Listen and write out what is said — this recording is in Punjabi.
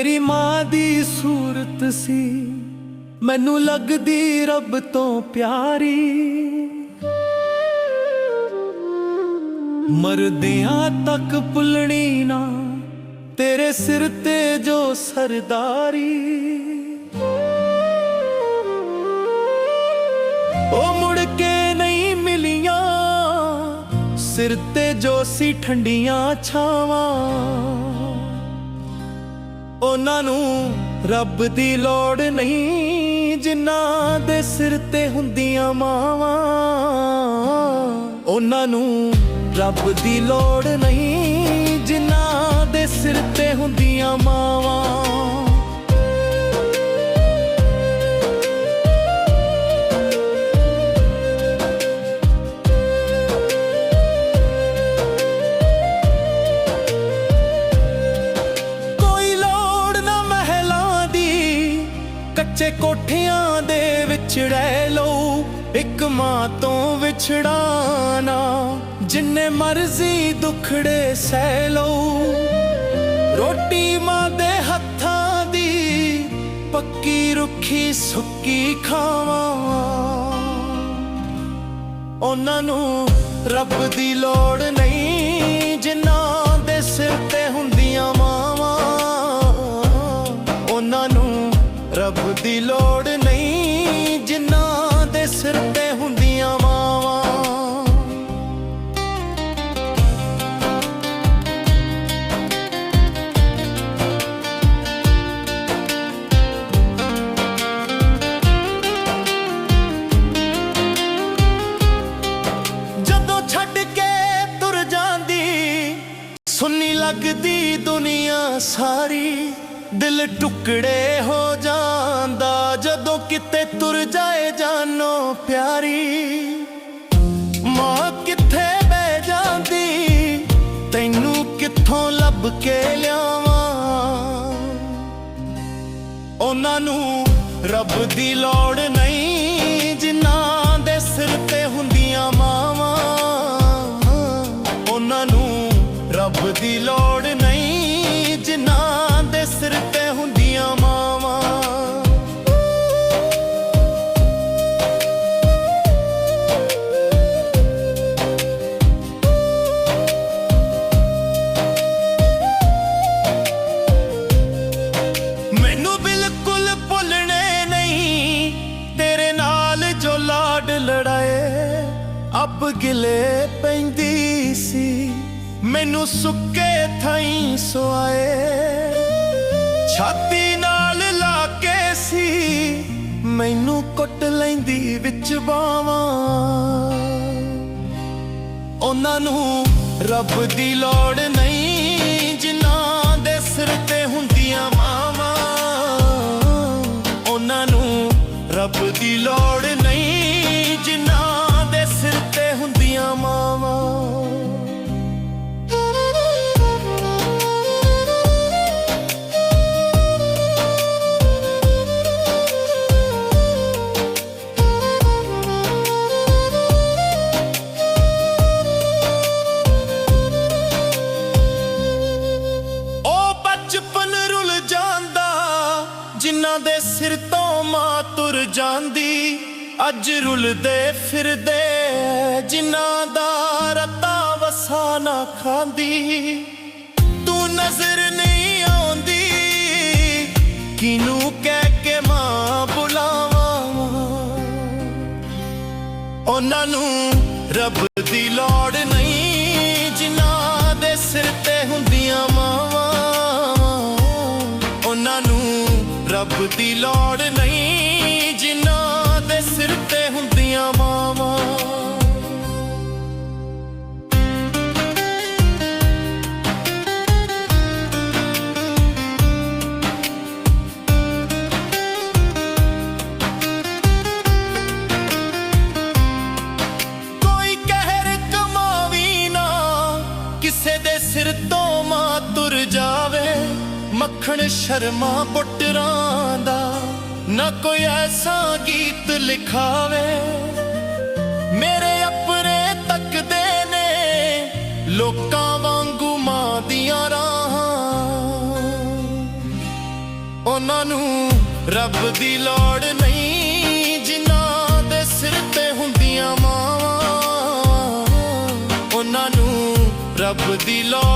ਮੇਰੀ ਮਾਂ ਦੀ ਸੂਰਤ ਸੀ, ਮੈਨੂੰ ਲੱਗਦੀ ਰੱਬ ਤੋਂ ਪਿਆਰੀ। ਮਰਦਿਆਂ ਤੱਕ ਭੁੱਲਣੀ ਨਾ, ਤੇਰੇ ਸਿਰ ਤੇ ਜੋ ਸਰਦਾਰੀ। ਉਹ ਮੁੜ ਕੇ ਨਹੀਂ ਮਿਲੀਆਂ, ਸਿਰ ਤੇ ਜੋ ਸੀ ਠੰਡੀਆਂ ਛਾਵਾਂ। ਉਹਨਾਂ ਨੂੰ ਰੱਬ ਦੀ ਲੋੜ ਨਹੀਂ, ਜਿਨ੍ਹਾਂ ਦੇ ਸਿਰ ਤੇ ਹੁੰਦੀਆਂ ਮਾਵਾਂ। ਉਹਨਾਂ ਨੂੰ ਰੱਬ ਦੀ ਲੋੜ ਨਹੀਂ, ਜਿਨ੍ਹਾਂ ਦੇ ਸਿਰ ਤੇ ਹੁੰਦੀਆਂ ਮਾਵਾਂ। ਕੱਚੇ ਕੋਠਿਆਂ ਦੇ ਵਿੱਚ ਰਹਿ ਲਓ, ਇੱਕ ਮਾਂ ਤੋਂ ਵਿਛੜਾਣਾ ਜਿੰਨੇ ਮਰਜ਼ੀ ਦੁਖੜੇ ਸਹਿ ਲਓ। ਰੋਟੀ ਮਾਂ ਦੇ ਹੱਥਾਂ ਦੀ ਪੱਕੀ ਰੁੱਖੀ ਸੁੱਕੀ ਖਾਵਾਂ। ਉਹਨਾਂ ਨੂੰ ਰੱਬ ਦੀ ਲੋੜ ਨਹੀਂ। ਰੱਬ ਦੀ ਲੋੜ ਨਹੀਂ, ਜਿਨ੍ਹਾਂ ਦੇ ਸਿਰ ਤੇ ਹੁੰਦੀਆਂ ਮਾਵਾਂ ਜਦੋਂ ਛੱਡ ਕੇ ਤੁਰ ਜਾਂਦੀ, ਸੁੰਨੀ ਲੱਗਦੀ ਦੁਨੀਆ ਸਾਰੀ। ਦਿਲ ਟੁਕੜੇ ਹੋ ਜਾਂਦਾ, ਜਦੋਂ ਕਿਤੇ ਤੁਰ ਜਾਏ ਜਾਨੋ ਪਿਆਰੀ। ਮਾਂ ਕਿੱਥੇ ਬਹਿ ਜਾਂਦੀ, ਤੈਨੂੰ ਕਿੱਥੋਂ ਲੱਭ ਕੇ ਲਿਆਵਾਂ? ਉਹਨਾਂ ਨੂੰ ਰੱਬ ਦੀ ਲੋੜ ਗਿਲੇ ਪੈਂਦੀ ਸੀ। ਮੈਨੂੰ ਸੁੱਕੇ ਥਾਈ ਸੁਆਏ। ਛਾਤੀ ਨਾਲ ਲਾ ਕੇ ਸੀ। ਮੈਨੂੰ ਕੁੱਟ ਲੈਂਦੀ ਵਿੱਚ ਬਾਵਾਂ ਉਹਨਾਂ ਨੂੰ ਰੱਬ ਦੀ ਲੋੜ ਨਹੀਂ, ਜਿਨ੍ਹਾਂ ਦੇ ਸਿਰ ਤੇ ਹੁੰਦੀਆਂ ਮਾਵਾਂ। ਉਹਨਾਂ ਨੂੰ ਰੱਬ ਦੀ ਲੋੜ ਸਿਰ ਤੋਂ ਮਾਂ ਤੁਰ ਜਾਂਦੀ, ਅੱਜ ਰੁਲਦੇ ਫਿਰਦੇ ਜਿਨ੍ਹਾਂ ਦਾ ਰਤਾ ਵਸਾ ਨਾ ਖਾਂਦੀ। ਤੂੰ ਨਜ਼ਰ ਨਹੀਂ ਆਉਂਦੀ ਕਿਨੂੰ ਕਹਿ ਕੇ ਮਾਂ ਬੁਲਾਵਾਂ? ਉਹਨਾਂ ਨੂੰ ਰੱਬ ਦੀ ਲੋੜ ਰੱਬ ਦੀ ਲੋੜ ਨਹੀਂ, ਜਿਨ੍ਹਾਂ ਦੇ ਸਿਰ ਤੇ ਹੁੰਦੀਆਂ ਮਾਵਾਂ ਕੋਈ ਕਹਿਰ ਕਮਾਵੀ ਨਾ, ਕਿਸੇ ਮੱਖਣ ਸ਼ਰਮਾ ਪੁੱਟਰਾਂ ਦਾ, ਨਾ ਕੋਈ ਐਸਾ ਗੀਤ ਲਿਖਾਵੇ। ਮੇਰੇ ਆਪਣੇ ਤੱਕਦੇ ਨੇ ਲੋਕਾਂ ਵਾਂਗੂ ਮਾਂ ਦੀਆਂ ਰਾਹਾਂ। ਉਹਨਾਂ ਨੂੰ ਰੱਬ ਦੀ ਲੋੜ ਨਹੀਂ, ਜਿਨ੍ਹਾਂ ਦੇ ਸਿਰ ਤੇ ਹੁੰਦੀਆਂ ਮਾਂ ਉਹਨਾਂ ਨੂੰ ਰੱਬ ਦੀ ਲੋੜ